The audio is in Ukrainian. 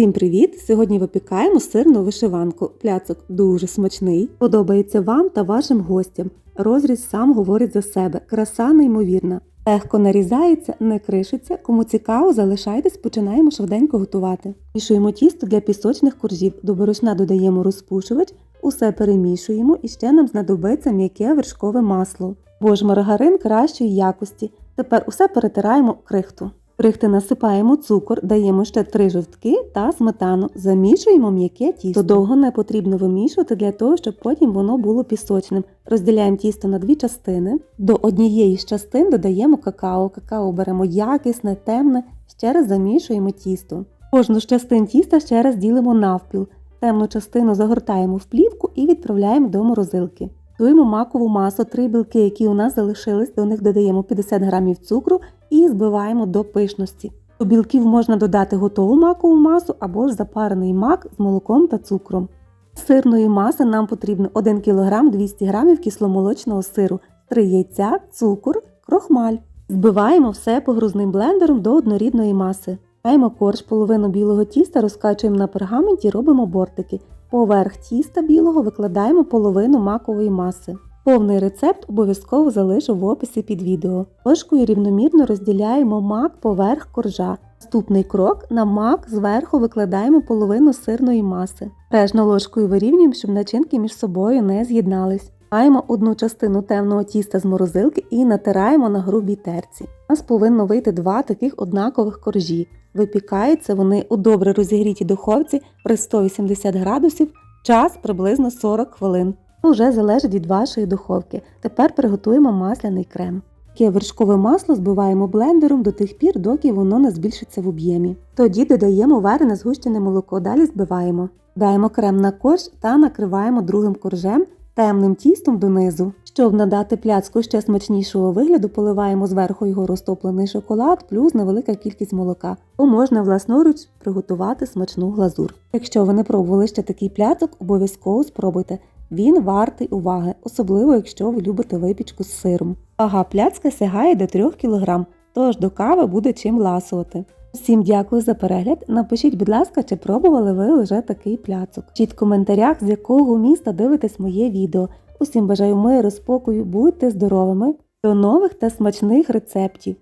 Всім привіт! Сьогодні випікаємо сирну вишиванку. Пляцок дуже смачний. Подобається вам та вашим гостям. Розріз сам говорить за себе. Краса неймовірна. Легко нарізається, не кришиться. Кому цікаво, залишайтесь, починаємо швиденько готувати. Мішуємо тісто для пісочних коржів. До борошна додаємо розпушувач, усе перемішуємо і ще нам знадобиться м'яке вершкове масло. Бо ж маргарин кращої якості. Тепер усе перетираємо крихту. Крихти насипаємо цукор, даємо ще три жовтки та сметану. Замішуємо м'яке тісто. Довго не потрібно вимішувати для того, щоб потім воно було пісочним. Розділяємо тісто на дві частини. До однієї з частин додаємо какао. Какао беремо якісне, темне, ще раз замішуємо тісто. Кожну з частин тіста ще раз ділимо навпіл. Темну частину загортаємо в плівку і відправляємо до морозилки. Готуємо макову масу, три білки, які у нас залишились, до них додаємо 50 г цукру і збиваємо до пишності. До білків можна додати готову макову масу або ж запарений мак з молоком та цукром. Сирної маси нам потрібно 1 кг 200 г кисломолочного сиру, 3 яйця, цукор, крохмаль. Збиваємо все погрузним блендером до однорідної маси. Маємо корж, половину білого тіста розкачуємо на пергаменті, робимо бортики. Поверх тіста білого викладаємо половину макової маси. Повний рецепт обов'язково залишу в описі під відео. Ложкою рівномірно розділяємо мак поверх коржа. Наступний крок на мак зверху викладаємо половину сирної маси. Режно ложкою вирівнюємо, щоб начинки між собою не з'єднались. Маємо одну частину темного тіста з морозилки і натираємо на грубій терці. У нас повинно вийти два таких однакових коржі. Випікаються вони у добре розігрітій духовці при 180 градусів, час приблизно 40 хвилин. Вже залежить від вашої духовки. Тепер приготуємо масляний крем. Таке вершкове масло збиваємо блендером до тих пір, доки воно не збільшиться в об'ємі. Тоді додаємо варене згущене молоко, далі збиваємо. Даємо крем на корж та накриваємо другим коржем темним тістом донизу. Щоб надати пляцку ще смачнішого вигляду, поливаємо зверху його розтоплений шоколад плюс невелика кількість молока, то можна власноруч приготувати смачну глазур. Якщо ви не пробували ще такий пляцок, обов'язково спробуйте. Він вартий уваги, особливо якщо ви любите випічку з сиром. Вага пляцка сягає до 3 кг, тож до кави буде чим ласувати. Всім дякую за перегляд. Напишіть, будь ласка, чи пробували ви вже такий пляцок. Пишіть в коментарях, з якого міста дивитесь моє відео. Усім бажаю миру, спокою, будьте здоровими! До нових та смачних рецептів!